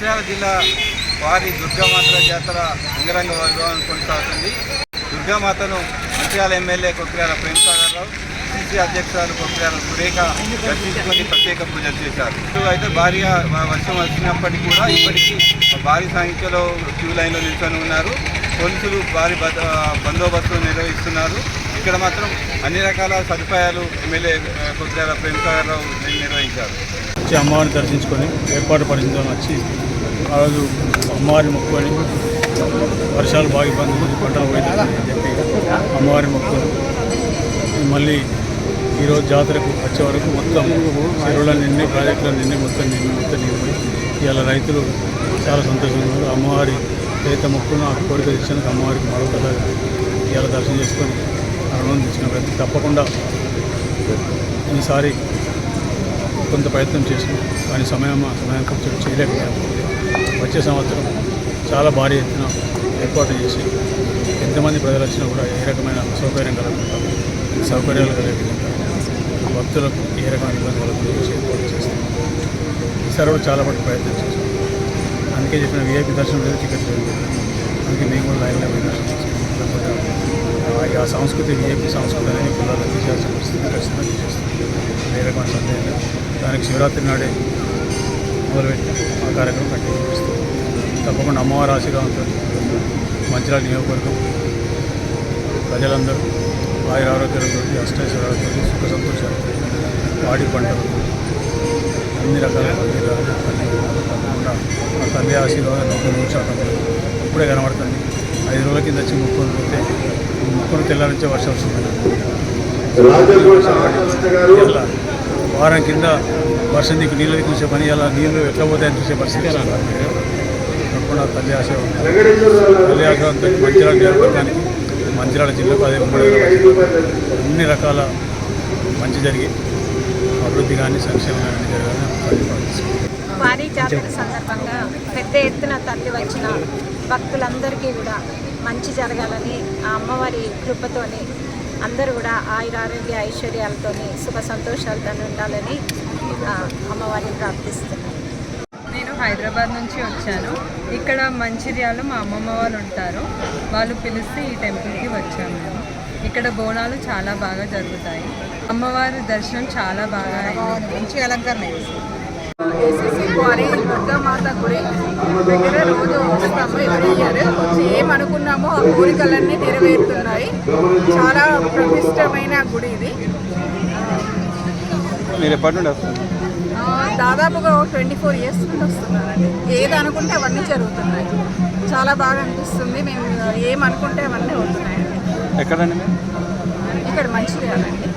మంచిర్యాల జిల్లా వారి దుర్గామాత జాతర అంగరంగ వైభవం కొనసాగుతుంది. దుర్గామాతను మంచిర్యాల ఎమ్మెల్యే కొక్కిరాల ప్రేమసాగర్ రావు సిసి అధ్యక్షురాలు కొక్కిరాల సురేఖ దర్శించుకొని ప్రత్యేక పూజలు చేశారు. ఇప్పుడు అయితే భారీగా వర్షం వచ్చినప్పటికీ కూడా ఇప్పటికీ భారీ సంఖ్యలో క్యూ లైన్లో నిల్చొని ఉన్నారు. పోలీసులు భారీ భద్ర బందోబస్తు నిర్వహిస్తున్నారు. ఇక్కడ మాత్రం అన్ని రకాల సదుపాయాలు ఎమ్మెల్యే కొద్దిగా ప్రేమసాగర్ రావు నిర్వహించారు. వచ్చి అమ్మవారిని దర్శించుకొని ఏర్పాటు పరిచిందని వచ్చి ఆ రోజు అమ్మవారిని మొక్కుకొని వర్షాలు బాగా ఇబ్బంది ఉంది పంటలు పోయిందని చెప్పి అమ్మవారిని మొక్కుకొని మళ్ళీ ఈరోజు జాతరకు వచ్చే వరకు మొత్తం చెరువుల నిండి ప్రాజెక్టుల నిండి మొత్తం నిండి మొత్తం నిండి ఇవాళ రైతులు చాలా సంతోషంగా ఉన్నారు. అమ్మవారి ఏదైతే మొక్కును ఆ కోరిక తెచ్చినందుకు అమ్మవారికి మరొకసారి ఇవాళ దర్శనం చేసుకొని ఆనందించిన ప్రతి తప్పకుండా ఈసారి కొంత ప్రయత్నం చేసి కానీ సమయం సమయం ఖర్చులు చేయలేకపోయాము వచ్చే సంవత్సరం చాలా భారీ ఎత్తున ఏర్పాటు చేసి ఎంతమంది ప్రజలు వచ్చినా కూడా ఏ రకమైన సౌకర్యం కలగకుండా సౌకర్యాలు కలిగే భక్తులకు ఏ రకమైన ఇబ్బంది కలగకుండా చేసి ఏర్పాటు చేస్తాం. ఈసారి కూడా చాలా మటుకు ప్రయత్నం చేసాం అందుకే చెప్పిన వీఐపీ దర్శనం లేదు టికెట్ లేదు. అందుకే మేము కూడా లైన్లో పోయి దర్శనం చేసుకున్నాం ఆ- ఆ సంస్కృతి వీఐపీ సంస్కృతి అనేది పిల్లలు తీసేయాల్సిన పరిస్థితి ఖచ్చితంగా తీసేస్తాం ఏ రకమైన సందేహం లేదు దానికి శివరాత్రి నాడే మొదలుపెట్టి ఆ కార్యక్రమం కంటిన్యూ చేస్తాం. తప్పకుండా అమ్మవారి ఆశీర్వాదంతో మంచిర్యాల నియోజకవర్గం ప్రజలందరూ ఆయుర ఆరోగ్యాలతో అష్టైశ్వర్యాలతో సుఖ సంతోషాలతో పాడి పంటలు అన్ని రకాల తప్పకుండా ఆ తల్లి ఆశీర్వాదం నూట నూరు శాతం ఇప్పుడే కనబడుతుంది. ఐదు రోజుల కింద వచ్చి ముక్కుని పోతే ముక్కును తెల్లారించే వర్షం వస్తుంది వారం కింద వర్షం దిక్కు నీళ్ళు దిక్కు చూసే పని అలా నీళ్ళు ఎట్లా పోతాయని చూసే పరిస్థితి తప్పకుండా తల్లి ఆశ తల్లి ఆశీర్వాదంతో మంచిర్యాల నియోజకవర్గానికి మంచిర్యాల జిల్లాకు అదే అన్ని రకాల మంచి జరిగి అభివృద్ధి కానీ సంక్షేమం కానీ జరగాలని వారి జాతర సందర్భంగా పెద్ద ఎత్తున తల్లి వచ్చిన భక్తులందరికీ కూడా మంచి జరగాలని ఆ అమ్మవారి కృపతోని అందరూ కూడా ఆయుర ఆరోగ్య ఐశ్వర్యాలతోని సుఖ సంతోషాలతో ఉండాలని అమ్మవారిని ప్రార్థిస్తున్నాను నేను హైదరాబాద్ నుంచి వచ్చాను. ఇక్కడ మంచిర్యాల మా అమ్మమ్మ వాళ్ళు ఉంటారు. వాళ్ళు పిలిస్తే ఈ టెంపుల్కి వచ్చాము మేము. ఇక్కడ బోనాలు చాలా బాగా జరుగుతాయి. అమ్మవారి దర్శనం చాలా బాగా మంచి అలంకరణ ఏసీసీ క్వారీ దుర్గామాత గుడి. దగ్గర రోజు వస్తాము ఎవరి ఇయర్ వచ్చి ఏమనుకున్నామో ఆ కోరికలన్నీ నెరవేరుతున్నాయి. చాలా ప్రతిష్టమైన గుడి ఇది. మీరు ఎప్పటి నుండి వస్తారు ఆ, దాదాపుగా ట్వంటీ ఫోర్ ఇయర్స్ నుండి వస్తున్నానండి ఏది అనుకుంటే అవన్నీ జరుగుతున్నాయి. చాలా బాగా అనిపిస్తుంది. మేము ఏమనుకుంటే అవన్నీ అవుతున్నాయండి. ఎక్కడండి ఇక్కడ మంచిర్యాలండి.